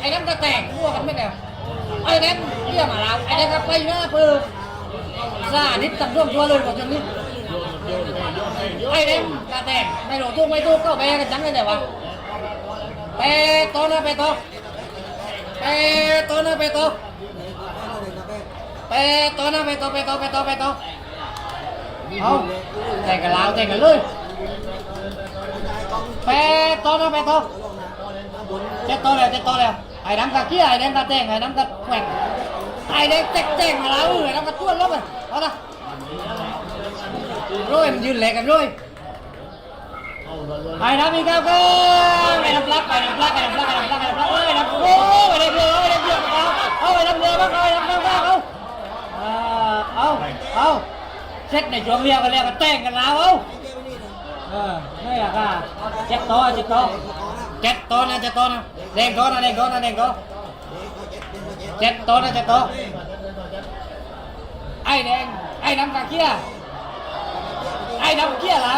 ไอ้นั่นก็แตกพวกันไม่แล้วไอ้นั่นเรียกมาแล้วไอ้นั่นก็ไปหน้าเพื่อซานิดตั้งร่วมตัวเลยกว่าจนนี้ไอ้นั่นก็แตกไม่รู้ทุกไม่ทุกก็แบกันจังเลยแต่ว่าไปโตนะไปโตไปโตนะไปโตไปโตนะไปโตไปโตไปโตไปโตเอาแต่งกันลาวแต่งกันเลยไปโตนะไปโตเจ็ดโตแล้วเจ็ดโตแล้ว ไอ้น้ำกะเกี้ยไอ้น้ำกะแตงไอ้น้ำกะแขวงไอ้เด็กเจ๊กเจ๊กมาแล้วไอ้น้ำกะต้วนลบเลยเอาละร้อยมันยืนแหลกกันร้อยไอ้น้ำมีก้าวก็ไอ้น้ำปลักไอ้น้ำปลักไอ้น้ำปลักไอ้น้ำปลักไอ้น้ำปลักเอ้ยน้ำโอ้ไอ้น้ำเรือไอ้น้ำเรือเอาเอาไอ้น้ำเรือบ้างเอาไอ้น้ำเรือบ้างเอาเอาเอาเช็คในช่วงเรียกกันแล้วกันแต่งกันแล้วเอาเออไม่อยากอะเจ็ดโตเจ็ดโต เจ็ดตัวนะเจ็ดตัวนะแดงตัวนะแดงตัวนะแดงตัวเจ็ดตัวนะเจ็ดตัวไอ้แดงไอ้น้ำกาเกี้ยไอ้น้ำเกี้ยล่ะ